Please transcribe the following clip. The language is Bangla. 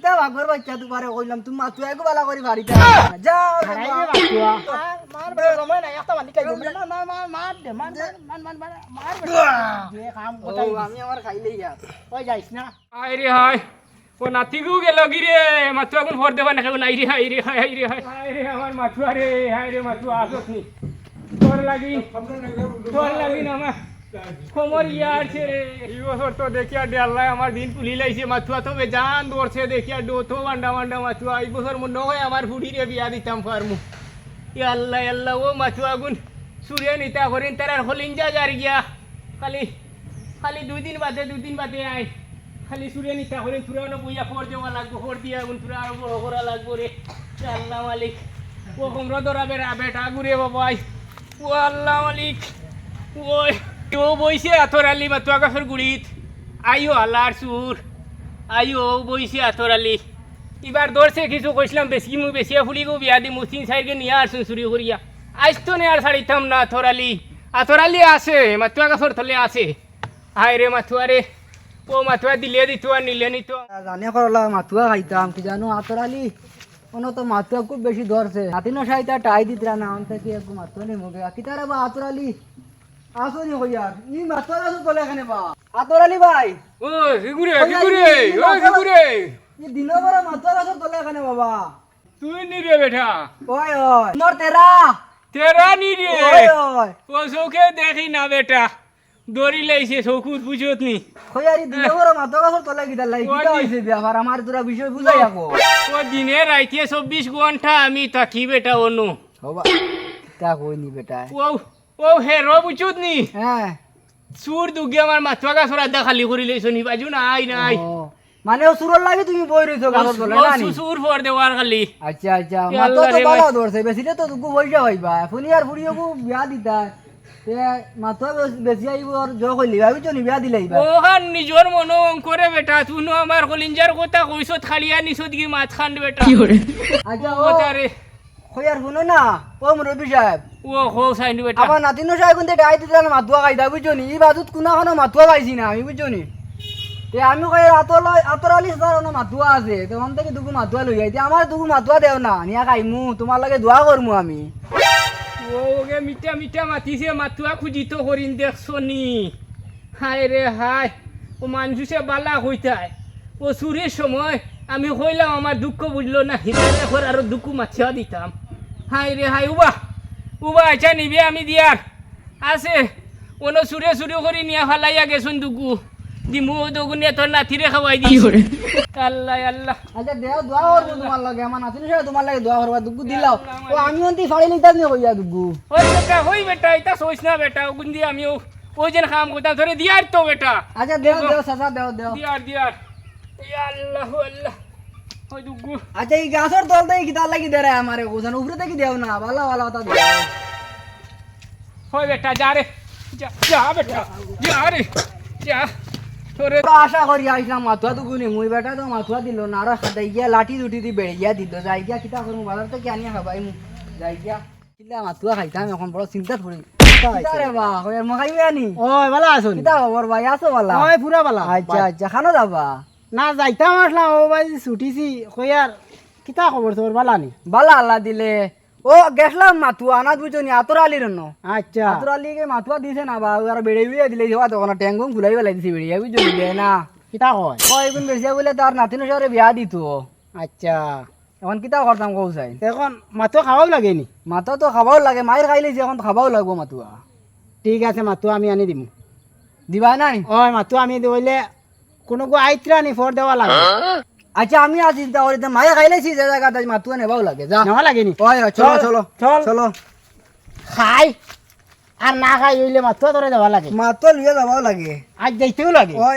কিতা ভাগর বাচ্চা দুবারে কইলাম তুমি মাথু একো বালা করি বাড়িতে যাও মার বড় রমাই না একটা মালিক আইবো মার মার মার মার দে মার মার মার মার মার যে কাম ও, কোথায় আমি আমার খাইলেই যা ওই যাইস না? হাই রে হাই ও নাতিগু গেল কি রে? মাথু এখন ভর দেবা না নাই রে হাই রে হাই হাই রে হাই। হাই রে আমার মাথুয়া রে হাই রে মাথুয়া আসত নি তোর লাগি তোর লাগি না আমার। খবর ইয়ার ছে রে। এই বছর তো দিন তুলি লাইছে, মাথুয়া তো বেজান দৌড়ছে দেখিয়া ডো তো বান্ডা বান্ডা মাথুয়া। এই বছর মনে বিয়া দিতাম ফার্মু। ই আল্লাহ আল্লাহ, ও মাথুয়া গুন সূর্য নিতা করিন, তার হলিন গিয়া। খালি খালি দুই বাদে, দুই দিন বাদে আয়। খালি সূর্য নিতা করিন পুরানো বইয়া ফোর দেওয়া লাগবো ফোর দিয়া গুন পুরা আরও বড় করা লাগবো রে। আল্লাহ মালিক, ও ধরা বেড়া বেটা ঘুরে বাবাই। আল্লাহ মালিক, ওই ও বইছে আথরালি মাতুয়া গাছের গুড়িত। আইও আল্লাহর সুর। আইও বইছে আথরালি এবার দৌড়ছে কিছু কইছিলাম, বেশি মু বেশি ফুলি গো বিয়া দি মুসিন সাইডকে নিয়ে আসুন চুরি করিয়া। আজ তো নে আর ছাড়িতাম না আথরালি আথরালি আছে, মাতুয়া গাছের থলে আছে। হাই রে মাথুয়া রে, ও মাথুয়া দিলে দিত আর নিলে নিত জানে করলা মাথুয়া খাইতাম, কি জানো আতরালি কোনো তো মাথুয়া খুব বেশি ধরছে। হাতিনো সাইতা টাই দিতরা না অন্ত কি মাথুয়া নেই মুখে। কিতারা বা আতরালি আসো কইয়ার ই মাথুয়া আসো তোলে এখানে বা? আতরালি ভাই। ও কিগুরে কিগুরে ও কিগুরে ই দিন বড় মাথুয়া আসো তোলে এখানে বাবা? তুই নি রে বেটা ওই ওই। মোর তেরা তেরা নি রে ওই ওই। ও চৌকে দেখি না বেটা। দড়ি লাইছে চৌকুত বুঝত নি। দিন বড় তোলে কিতা লাই ওই হইছে ব্যাপার আমার তোরা বিষয় বুঝাই আকো। ও দিনে রাইতে চব্বিশ ঘণ্টা আমি থাকি বেটা অনু। বাবা তা কই নি বেটা ও ও হেরো বুঝত নি। হ্যাঁ। চুর দুগে আমার মাথা গা সরা দা খালি করে লইছ নি বাজু নাই নাই। মানে ও সুরর লাগি তুমি বই রইছো গাছর তোলে না নি সুর ফর দেওয়ার খালি। আচ্ছা আচ্ছা মাতো তো রে ভালো ভাই। ধরছে বেশিটা তো তুকু পয়সা হইবা। ফুনি আর ফুড়িও বিয়া দিতা। তে মাতো বেশি আইব আর জ কইলি ভাবিছো নি বিয়া হান নিজর মনো অঙ্করে বেটা তুনো আমার কলিঞ্জার কথা কইছত খালিয়া নিছত কি মাছ খান বেটা। কইয়ার শুনো না ও মুরব্বী সাহেব। ও হো সাইন বেটা আমার নাতিনো সাহেব কিন্তু গাই দিতে মাতুয়া খাইতা বুঝছ নি ই বাজুত কোনা কোনো মাতুয়া খাইছি না আমি বুঝছ নি তে আমি কই আতর আতর আলি সার ono মাতুয়া আছে তো ওখান থেকে দুগু মাতুয়া লই যাই আমার দুগু মাতুয়া দেও না নিয়া খাইমু তোমার লাগে দোয়া করমু আমি। ও ওকে মিঠা মিঠা মাতিছে মাতুয়া খুঁজিত করিন দেখছ নি হায় রে হায় ও মানুষে বালা হইতায় ও সুরের সময় আমি কইলাম আমার দুঃখ বুঝলো না হিতারে এখন আরও দুঃখ মাছিয়া দিতাম। হায় রে হায় উবা উবা আচ্ছা নিবে আমি দিয়ার। আছে অন্য সুরে সুরে করে নিয়ে ফালাইয়া গেছুন দুকু। দিমু দগুনিয়া তোর নাতিরে খাওয়াই দি আল্লাহ আল্লাহ। আচ্ছা দেও দোয়া করব তোমার লাগে আমার নাতিনো সাহেব তোমার লাগে দোয়া করবা দুগু দিলাও। ও আমি অন্তি ফাড়ি লিতাম নি কইয়া দুগু ওই বেটা ওই বেটা এটা সোচ না বেটা গুন্দি আমি ও- ওই যেন কাম করতাম ধরে দিয়ার তো বেটা। আচ্ছা দেও দেও সাসা দেও দেও। দিয়ার দিয়ার আল্লাহ আল্লাহ। আচ্ছা এই গাছর তল থেকে কিতা লাগি দেরে আমারে কোথান উপরে থেকে দেও না ভালো ভালো কথা দেও ওই বেটা যা রে। যা বেটা যা রে। যা। আশা করি আইলাম মাথুয়া দুগু নি মুই বেটা তো মাথুয়া দিল না। আর সাদাই গিয়া লাঠি দুটি দি বেড়ে গিয়া দিল। যাই গিয়া কিতা করমু বাজার থেকে আনিয়া খাবাই মু যাই গিয়া। কিলা মাথুয়া খাইতাম এখন বড় চিন্তা করি কিতা রে বা আনি? ওই ভালো আছো কিতা খবর ভাই আছো বালা। ওই পুরা ভালো আচ্ছা আচ্ছা খানো যাবা। না যাইতাম আসলাম ও বাই ছুটিছি কইয়ার কিতা খবর তোর ভালো নি? বালা আল্লাহ দিলে। ও গেছলাম মাথুয়া আনাজ বুঝনি আতর আলির ন। আচ্ছা। আতর আলিকে মাথুয়া দিছে না বা আর বেড়ে বেড়ে দিলে যাওয়া তখন ট্যাঙ্গং খুলাই বেলাই দিছে বেড়িয়া বুঝলি দে না। কিতা কয়? ও এগুন বেশিয়া বলে তার নাতিনো শহরে বিয়া দিত। আচ্ছা। এখন কিতা করতাম কৌ চাই। এখন মাতো খাওয়াও লাগে নি? মাথা তো খাবাও লাগে মায়ের খাইলে এখন খাবাও লাগবো মাতুয়া ঠিক আছে মাতো আমি আনি দিম। দিবা নাই ওই মাতো আমি দিলে কোনো গো আইত্রা নি ফর দেওয়া লাগে। আচ্ছা আমি আছি তা ওরে মায়ের খাইলেছি যে জায়গা মাতুয়া নেবাও লাগে যা। নেওয়া লাগে নি? ওই চলো চলো চল চলো। খাই। আর না খাই হইলে মাতো ধরে দেওয়া লাগে। মাতুয়া লিয়ে যাবাও লাগে। আজ যাইতেও লাগে। ওই